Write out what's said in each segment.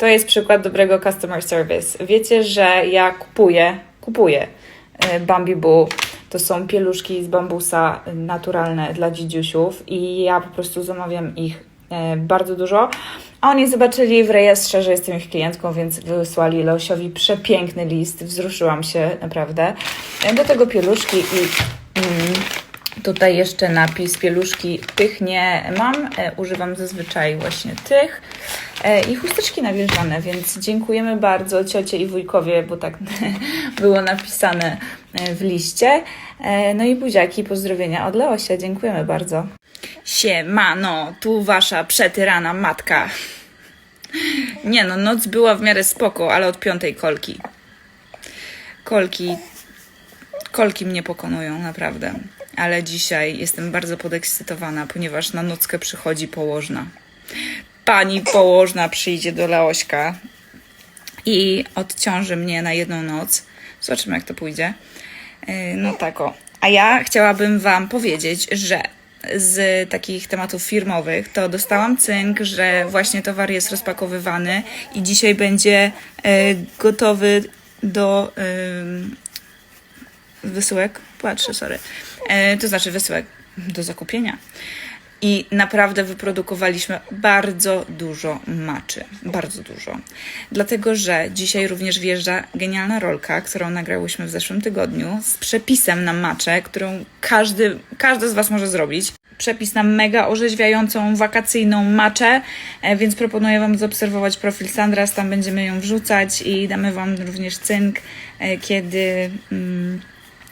To jest przykład dobrego customer service. Wiecie, że ja kupuję, kupuję e, Bambi Boo. To są pieluszki z bambusa naturalne dla dzidziusiów i ja po prostu zamawiam ich e, bardzo dużo. A oni zobaczyli w rejestrze, że jestem ich klientką, więc wysłali Leosiowi przepiękny list. Wzruszyłam się naprawdę. E, Do tego pieluszki i mm, tutaj jeszcze napis pieluszki. Tych nie mam, używam zazwyczaj właśnie tych. E, I chusteczki nawilżone, więc dziękujemy bardzo ciocie i wujkowie, bo tak było napisane e, w liście. E, No i buziaki, pozdrowienia od Leosia, dziękujemy bardzo. Siemano, tu wasza przetyrana matka. Nie no, noc była w miarę spoko, ale od piątej kolki. Kolki, kolki mnie pokonują, naprawdę. Ale dzisiaj jestem bardzo podekscytowana, ponieważ na nockę przychodzi położna. Pani położna przyjdzie do Leośka i odciąży mnie na jedną noc. Zobaczymy, jak to pójdzie. Yy, No tak o. A ja chciałabym Wam powiedzieć, że z takich tematów firmowych to dostałam cynk, że właśnie towar jest rozpakowywany i dzisiaj będzie e, gotowy do e, wysyłek. Patrzę, sorry. To znaczy wysyłek do zakupienia. I naprawdę wyprodukowaliśmy bardzo dużo maczy. Bardzo dużo. Dlatego, że dzisiaj również wjeżdża genialna rolka, którą nagrałyśmy w zeszłym tygodniu z przepisem na maczę, którą każdy, każdy z Was może zrobić. Przepis na mega orzeźwiającą, wakacyjną maczę, e, więc proponuję Wam zaobserwować profil Sandras, tam będziemy ją wrzucać i damy Wam również cynk, e, kiedy mm,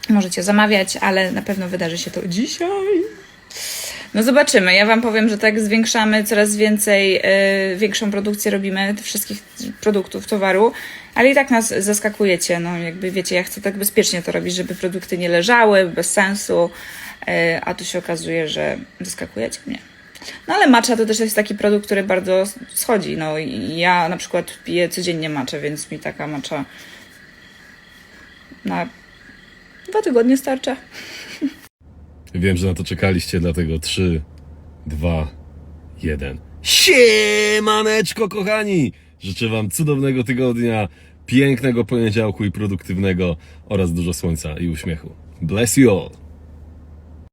możecie zamawiać, ale na pewno wydarzy się to dzisiaj. No zobaczymy. Ja Wam powiem, że tak zwiększamy coraz więcej, yy, większą produkcję robimy wszystkich produktów, towaru, ale i tak nas zaskakujecie. No jakby wiecie, ja chcę tak bezpiecznie to robić, żeby produkty nie leżały bez sensu, yy, a tu się okazuje, że zaskakujecie mnie. No ale matcha to też jest taki produkt, który bardzo schodzi. No ja na przykład piję codziennie matcha, więc mi taka matcha na dwa tygodnie starcza. Wiem, że na to czekaliście, dlatego 3, 2, 1. Siemaneczko, kochani! Życzę Wam cudownego tygodnia, pięknego poniedziałku i produktywnego oraz dużo słońca i uśmiechu. Bless you all!